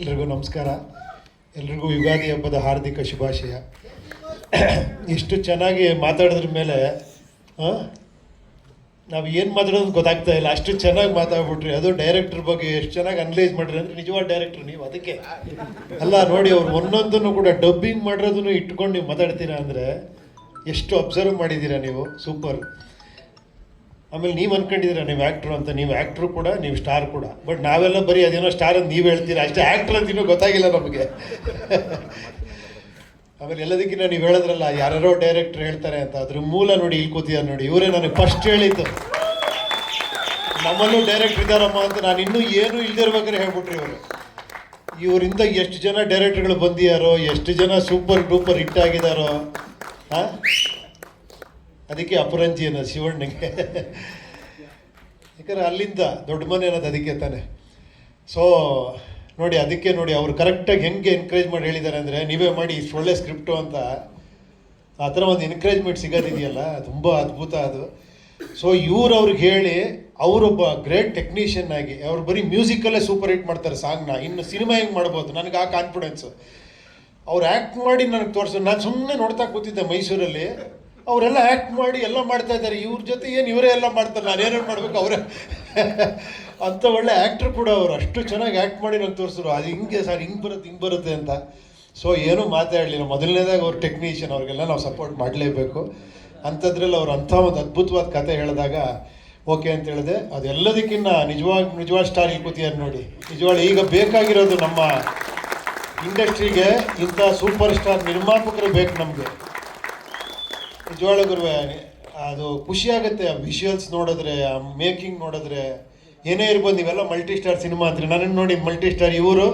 ಎಲ್ರಿಗೂ ನಮಸ್ಕಾರ. ಎಲ್ರಿಗೂ ಯುಗಾದಿ ಹಬ್ಬದ ಹಾರ್ದಿಕ ಶುಭಾಶಯ. ಇಷ್ಟು ಚೆನ್ನಾಗಿ ಮಾತಾಡಿದ್ರ ಮೇಲೆ ನಾವು ಏನು ಮಾತಾಡೋದು ಗೊತ್ತಾಗ್ತಾ ಇಲ್ಲ. ಅಷ್ಟು ಚೆನ್ನಾಗಿ ಮಾತಾಡ್ಬಿಟ್ರಿ. ಅದು ಡೈರೆಕ್ಟರ್ ಬಗ್ಗೆ ಎಷ್ಟು ಚೆನ್ನಾಗಿ ಅನಲೈಸ್ ಮಾಡಿರಿ ಅಂದರೆ ನಿಜವಾದ ಡೈರೆಕ್ಟರ್ ನೀವು ಅದಕ್ಕೆ. ಅಲ್ಲ, ನೋಡಿ ಅವ್ರು ಒಂದೊಂದನ್ನು ಕೂಡ ಡಬ್ಬಿಂಗ್ ಮಾಡಿರೋದನ್ನು ಇಟ್ಕೊಂಡು ನೀವು ಮಾತಾಡ್ತೀರಾ ಅಂದರೆ ಎಷ್ಟು ಅಬ್ಸರ್ವ್ ಮಾಡಿದ್ದೀರಾ ನೀವು? ಸೂಪರ್ ಆಮೇಲೆ ನೀವು ಅನ್ಕೊಂಡಿದ್ದೀರ ನೀವು ಆ್ಯಕ್ಟ್ರು ಅಂತ, ನೀವು ಆ್ಯಕ್ಟ್ರು ಕೂಡ, ನೀವು ಸ್ಟಾರ್ ಕೂಡ. ಬಟ್ ನಾವೆಲ್ಲ ಬರೀ ಅದೇನೋ ಸ್ಟಾರ್ ಅಂತ ನೀವು ಹೇಳ್ತೀರ? ಅಷ್ಟೇ ಆ್ಯಕ್ಟ್ರ್ ಅಂತ ಇನ್ನೂ ಗೊತ್ತಾಗಿಲ್ಲ ನಮಗೆ. ಆಮೇಲೆ ಎಲ್ಲದಕ್ಕಿಂತ ನೀವು ಹೇಳಿದ್ರಲ್ಲ ಯಾರೋ ಡೈರೆಕ್ಟ್ರ್ ಹೇಳ್ತಾರೆ ಅಂತ, ಅದ್ರ ಮೂಲ ನೋಡಿ ಇಲ್ಲಿ ಕೂತಿದ್ದಾರೆ ನೋಡಿ. ಇವರೇ ನನಗೆ ಫಸ್ಟ್ ಹೇಳಿದ್ದು. ನಮ್ಮಲ್ಲೂ ಡೈರೆಕ್ಟ್ರ್ ಇದ್ದಾರಮ್ಮ ಅಂತ ನಾನು ಇನ್ನೂ ಏನು ಇಲ್ದಿರ್ಬೇಕಾದ್ರೆ ಹೇಳ್ಬಿಟ್ರಿ ಇವರು. ಇವರಿಂದ ಎಷ್ಟು ಜನ ಡೈರೆಕ್ಟರ್ಗಳು ಬಂದಿದ್ದಾರೋ ಎಷ್ಟು ಜನ ಸೂಪರ್ ಡೂಪರ್ ಹಿಟ್ ಆಗಿದಾರೋ, ಹಾಂ? ಅದಕ್ಕೆ ಅಪರಂಜಿ ಅನ್ನೋದು ಶಿವಣ್ಣಗೆ. ಯಾಕಂದ್ರೆ ಅಲ್ಲಿಂದ ದೊಡ್ಡ ಮನೆ ಅನ್ನೋದು ಅದಕ್ಕೆ ತಾನೆ. ಸೊ ನೋಡಿ, ಅದಕ್ಕೆ ನೋಡಿ, ಅವ್ರು ಕರೆಕ್ಟಾಗಿ ಹೆಂಗೆ ಎನ್ಕರೇಜ್ ಮಾಡಿ ಹೇಳಿದ್ದಾರೆ ಅಂದರೆ, ನೀವೇ ಮಾಡಿ, ಇಷ್ಟು ಒಳ್ಳೆ ಸ್ಕ್ರಿಪ್ಟು ಅಂತ. ಆ ಥರ ಒಂದು ಎನ್ಕರೇಜ್ಮೆಂಟ್ ಸಿಗೋದಿದೆಯಲ್ಲ, ತುಂಬ ಅದ್ಭುತ ಅದು. ಸೊ ಇವ್ರು ಅವ್ರಿಗೆ ಹೇಳಿ, ಅವರೊಬ್ಬ ಗ್ರೇಟ್ ಟೆಕ್ನಿಷಿಯನ್ ಆಗಿ, ಅವ್ರು ಬರೀ ಮ್ಯೂಸಿಕಲ್ಲೇ ಸೂಪರ್ ಹಿಟ್ ಮಾಡ್ತಾರೆ ಸಾಂಗ್ನ ಇನ್ನು ಸಿನಿಮಾ ಹೆಂಗೆ ಮಾಡ್ಬೋದು? ನನಗೆ ಆ ಕಾನ್ಫಿಡೆನ್ಸು ಅವ್ರು ಆ್ಯಕ್ಟ್ ಮಾಡಿ ನನಗೆ ತೋರಿಸು. ನಾನು ಸುಮ್ಮನೆ ನೋಡ್ತಾ ಕೂತಿದ್ದೆ ಮೈಸೂರಲ್ಲಿ. ಅವರೆಲ್ಲ ಆ್ಯಕ್ಟ್ ಮಾಡಿ ಎಲ್ಲ ಮಾಡ್ತಾ ಇದ್ದಾರೆ. ಇವ್ರ ಜೊತೆ ಏನು ಇವರೇ ಎಲ್ಲ ಮಾಡ್ತಾರೆ? ನಾನು ಏನೇನು ಮಾಡಬೇಕು? ಅವರೇ. ಅಂಥ ಒಳ್ಳೆ ಆ್ಯಕ್ಟ್ರ್ ಕೂಡ ಅವರು. ಅಷ್ಟು ಚೆನ್ನಾಗಿ ಆ್ಯಕ್ಟ್ ಮಾಡಿ ನಂಗೆ ತೋರಿಸಿದ್ರು ಅದು ಹಿಂಗೆ ಸರ್, ಹಿಂಗೆ ಬರುತ್ತೆ ಹಿಂಗೆ ಬರುತ್ತೆ ಅಂತ. ಸೊ ಏನೂ ಮಾತಾಡಲಿಲ್ಲ. ಮೊದಲನೇದಾಗ ಅವ್ರ ಟೆಕ್ನಿಷಿಯನ್ ಅವ್ರಿಗೆಲ್ಲ ನಾವು ಸಪೋರ್ಟ್ ಮಾಡಲೇಬೇಕು. ಅಂಥದ್ರಲ್ಲಿ ಅವ್ರು ಅಂಥ ಒಂದು ಅದ್ಭುತವಾದ ಕತೆ ಹೇಳಿದಾಗ, ಓಕೆ ಅಂತ ಹೇಳಿದೆ. ಅದೆಲ್ಲದಕ್ಕಿಂತ ನಿಜವಾಗ್ ನಿಜವಾದ ಸ್ಟಾರ್ ಇಲ್ಲಿ ನೋಡಿ. ನಿಜವಾಗ್ಲೂ ಈಗ ಬೇಕಾಗಿರೋದು ನಮ್ಮ ಇಂಡಸ್ಟ್ರಿಗೆ ಇಂಥ ಸೂಪರ್ ಸ್ಟಾರ್ ನಿರ್ಮಾಪಕರು ಬೇಕು ನಮಗೆ. ನಿಜವಾಗ್ಲೂ ಗುರುವೆ, ಅದು ಖುಷಿಯಾಗುತ್ತೆ. ಆ ವಿಷುವಲ್ಸ್ ನೋಡಿದ್ರೆ, ಆ ಮೇಕಿಂಗ್ ನೋಡಿದ್ರೆ, ಏನೇ ಇರ್ಬೋದು ನೀವೆಲ್ಲ ಮಲ್ಟಿ ಸ್ಟಾರ್ ಸಿನಿಮಾ ಅಂತೀರಿ. ನನ್ನನ್ನು ನೋಡಿ ಮಲ್ಟಿ ಸ್ಟಾರ್ ಇವರು,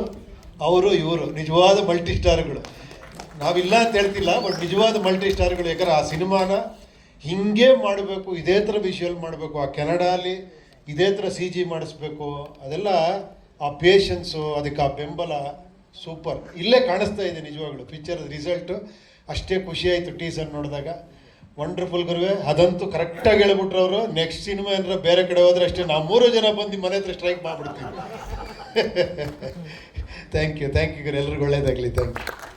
ಅವರು ಇವರು. ನಿಜವಾದ ಮಲ್ಟಿ ಸ್ಟಾರ್ಗಳು ನಾವಿಲ್ಲ ಅಂತ ಹೇಳ್ತಿಲ್ಲ ಬಟ್ ನಿಜವಾದ ಮಲ್ಟಿ ಸ್ಟಾರ್ಗಳು ಯಾಕಂದ್ರೆ ಆ ಸಿನಿಮಾನ ಹಿಂಗೆ ಮಾಡಬೇಕು, ಇದೇ ಥರ ವಿಷುವಲ್ ಮಾಡಬೇಕು. ಆ ಕೆನಡಾಲಿ ಇದೇ ಥರ ಸಿ ಜಿ ಮಾಡಿಸ್ಬೇಕು. ಅದೆಲ್ಲ ಆ ಪೇಷನ್ಸು ಅದಕ್ಕೆ ಆ ಬೆಂಬಲ ಸೂಪರ್ ಇಲ್ಲೇ ಕಾಣಿಸ್ತಾ ಇದೆ ನಿಜವಾಗ್ಲು. ಪಿಕ್ಚರ್ ರಿಸಲ್ಟು ಅಷ್ಟೇ ಖುಷಿಯಾಯಿತು ಟೀಸರ್ ನೋಡಿದಾಗ. ವಂಡರ್ಫುಲ್ ಗುರುವೆ, ಅದಂತೂ ಕರೆಕ್ಟಾಗಿ ಹೇಳ್ಬಿಟ್ರು ಅವರು. ನೆಕ್ಸ್ಟ್ ಸಿನಿಮಾ ಏನಾರ ಬೇರೆ ಕಡೆ ಹೋದ್ರೆ ಅಷ್ಟೇ ನಾವು ಮೂರು ಜನ ಬಂದು ಮನೆ ಹತ್ರ ಸ್ಟ್ರೈಕ್ ಮಾಡಿಬಿಡ್ತೀವಿ. ಥ್ಯಾಂಕ್ ಯು ಥ್ಯಾಂಕ್ ಯು ಗುರು. ಎಲ್ರಿಗೂ ಒಳ್ಳೇದಾಗಲಿ. Thank you